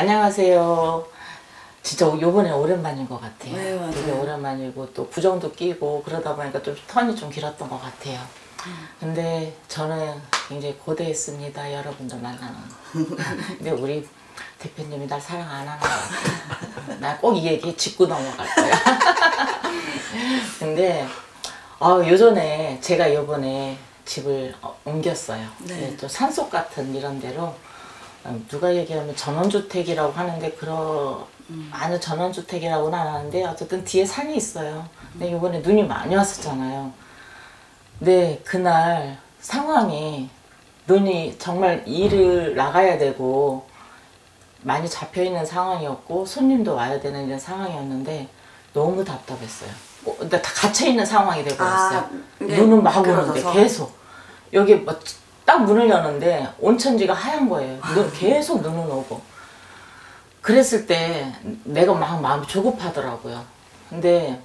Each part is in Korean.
안녕하세요. 진짜 요번에 오랜만인 것 같아요. 네, 맞아요. 되게 오랜만이고 또 부정도 끼고 그러다 보니까 좀 턴이 좀 길었던 것 같아요. 근데 저는 굉장히 고대했습니다. 여러분들 만나는 거. 근데 우리 대표님이 날 사랑 안 하는 것 같아요. 나 꼭 이 얘기 짚고 넘어갈 거야. 근데 어, 요전에 제가 요번에 집을 어, 옮겼어요. 네. 예, 또 산속 같은 이런 데로 어, 누가 얘기하면 전원주택이라고 하는데 그런 아주 전원주택이라고는 안 하는데 어쨌든 뒤에 산이 있어요. 근데 이번에 눈이 많이 왔었잖아요. 근데 그날 상황이 눈이 정말 일을 나가야 되고 많이 잡혀 있는 상황이었고 손님도 와야 되는 이런 상황이었는데 너무 답답했어요. 어, 근데 다 갇혀 있는 상황이 되버렸어요. 아, 이게 눈은 막 오는데? 계속 여기 뭐 딱 문을 여는데 온천지가 하얀 거예요. 눈 계속 눈은 오고. 그랬을 때 내가 막 마음이 조급하더라고요. 근데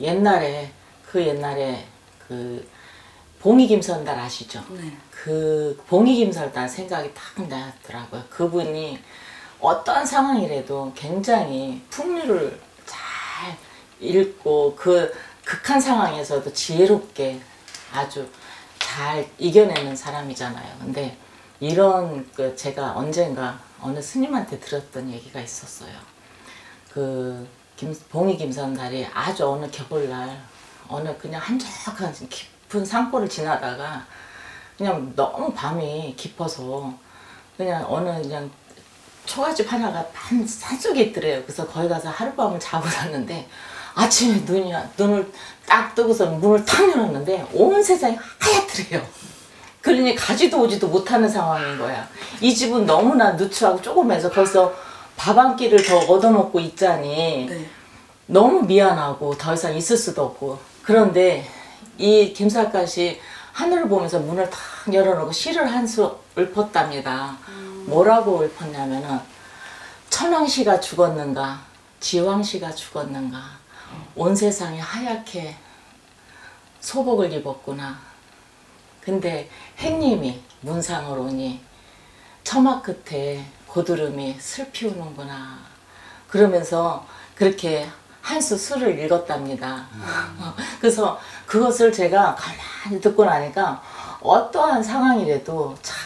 옛날에 그 옛날에 그 봉이김선달 아시죠? 네. 그 봉이김선달 생각이 딱 나더라고요. 그분이 어떤 상황이라도 굉장히 풍류를 잘 읽고 그 극한 상황에서도 지혜롭게 아주 잘 이겨내는 사람이잖아요. 근데 이런 그 제가 언젠가 어느 스님한테 들었던 얘기가 있었어요. 그 김, 봉이 김선달이 아주 어느 겨울날 어느 그냥 한적한 깊은 산골을 지나다가 그냥 너무 밤이 깊어서 그냥 어느 그냥 초가집 하나가 반 산속에 있더래요. 그래서 거기 가서 하룻밤을 자고 잤는데 아침에 눈이 눈을 딱 뜨고서 문을 탁 열었는데 온 세상이 하얗더래요. 그러니 가지도 오지도 못하는 상황인 거야. 이 집은 너무나 누추하고 조그매서 벌써 밥 한 끼를 더 얻어먹고 있자니 네. 너무 미안하고 더 이상 있을 수도 없고 그런데 이 김살갓이 하늘을 보면서 문을 탁 열어놓고 시를 한 수 읊었답니다. 뭐라고 읊었냐면은 천왕씨가 죽었는가 지왕씨가 죽었는가 온 세상이 하얗게 소복을 입었구나. 근데 행님이 문상을 오니 처마 끝에 고드름이 슬피 우는구나. 그러면서 그렇게 한수 수를 읽었답니다. 어, 그래서 그것을 제가 가만히 듣고 나니까 어떠한 상황이라도 참,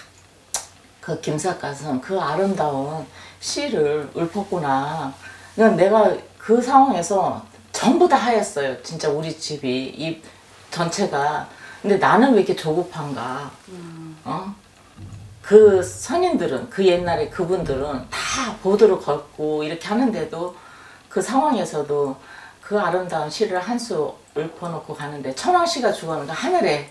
그 김삿갓은 그 아름다운 시를 읊었구나. 그러니까 내가 그 상황에서 전부 다 하였어요. 진짜 우리 집이 이 전체가. 근데 나는 왜 이렇게 조급한가? 어? 그 선인들은 그 옛날에 그분들은 다 보드로 걷고 이렇게 하는데도 그 상황에서도 그 아름다운 시를 한 수 읊어놓고 가는데 천왕씨가 죽었는가 하늘에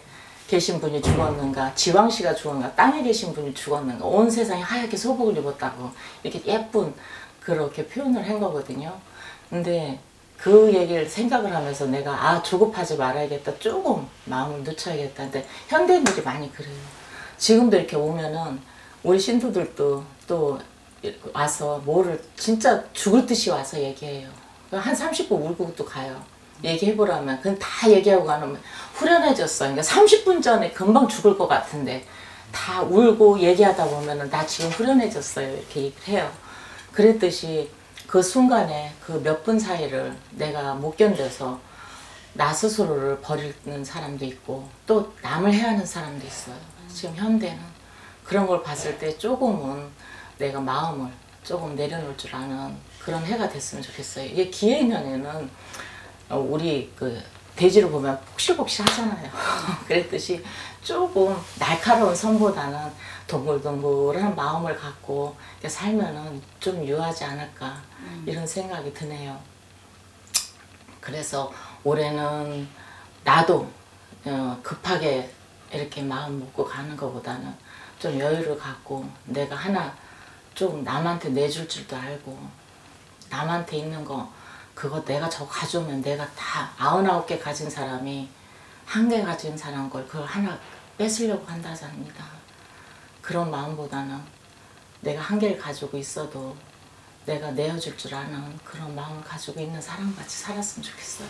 계신 분이 죽었는가 지왕씨가 죽었는가 땅에 계신 분이 죽었는가 온 세상이 하얗게 소복을 입었다고 이렇게 예쁜 그렇게 표현을 한 거거든요. 근데 그 얘기를 생각을 하면서 내가 아 조급하지 말아야겠다 조금 마음을 늦춰야겠다 근데 현대인들이 많이 그래요. 지금도 이렇게 오면은 우리 신도들도 또 와서 뭐를 진짜 죽을 듯이 와서 얘기해요. 한 30분 울고 또 가요. 얘기해보라면 그건 다 얘기하고 가면 후련해졌어. 그러니까 30분 전에 금방 죽을 것 같은데 다 울고 얘기하다 보면은 나 지금 후련해졌어요. 이렇게 해요. 그랬듯이 그 순간에 그 몇 분 사이를 내가 못 견뎌서 나 스스로를 버리는 사람도 있고 또 남을 해야 하는 사람도 있어요. 지금 현대는 그런 걸 봤을 때 조금은 내가 마음을 조금 내려놓을 줄 아는 그런 해가 됐으면 좋겠어요. 이게 기해년에는 어, 우리 그 대지를 보면 폭실폭실 하잖아요. 그랬듯이 조금 날카로운 선보다는 동글동글한 마음을 갖고 살면은 좀 유하지 않을까 이런 생각이 드네요. 그래서 올해는 나도 어, 급하게 이렇게 마음 먹고 가는 것보다는 좀 여유를 갖고 내가 하나 좀 남한테 내줄 줄도 알고 남한테 있는 거 그거 내가 저거 가져오면 내가 다 아흔아홉 개 가진 사람이 한 개 가진 사람 걸 그걸 하나 뺏으려고 한다잖습니다. 그런 마음보다는 내가 한 개를 가지고 있어도 내가 내어줄 줄 아는 그런 마음을 가지고 있는 사람같이 살았으면 좋겠어요.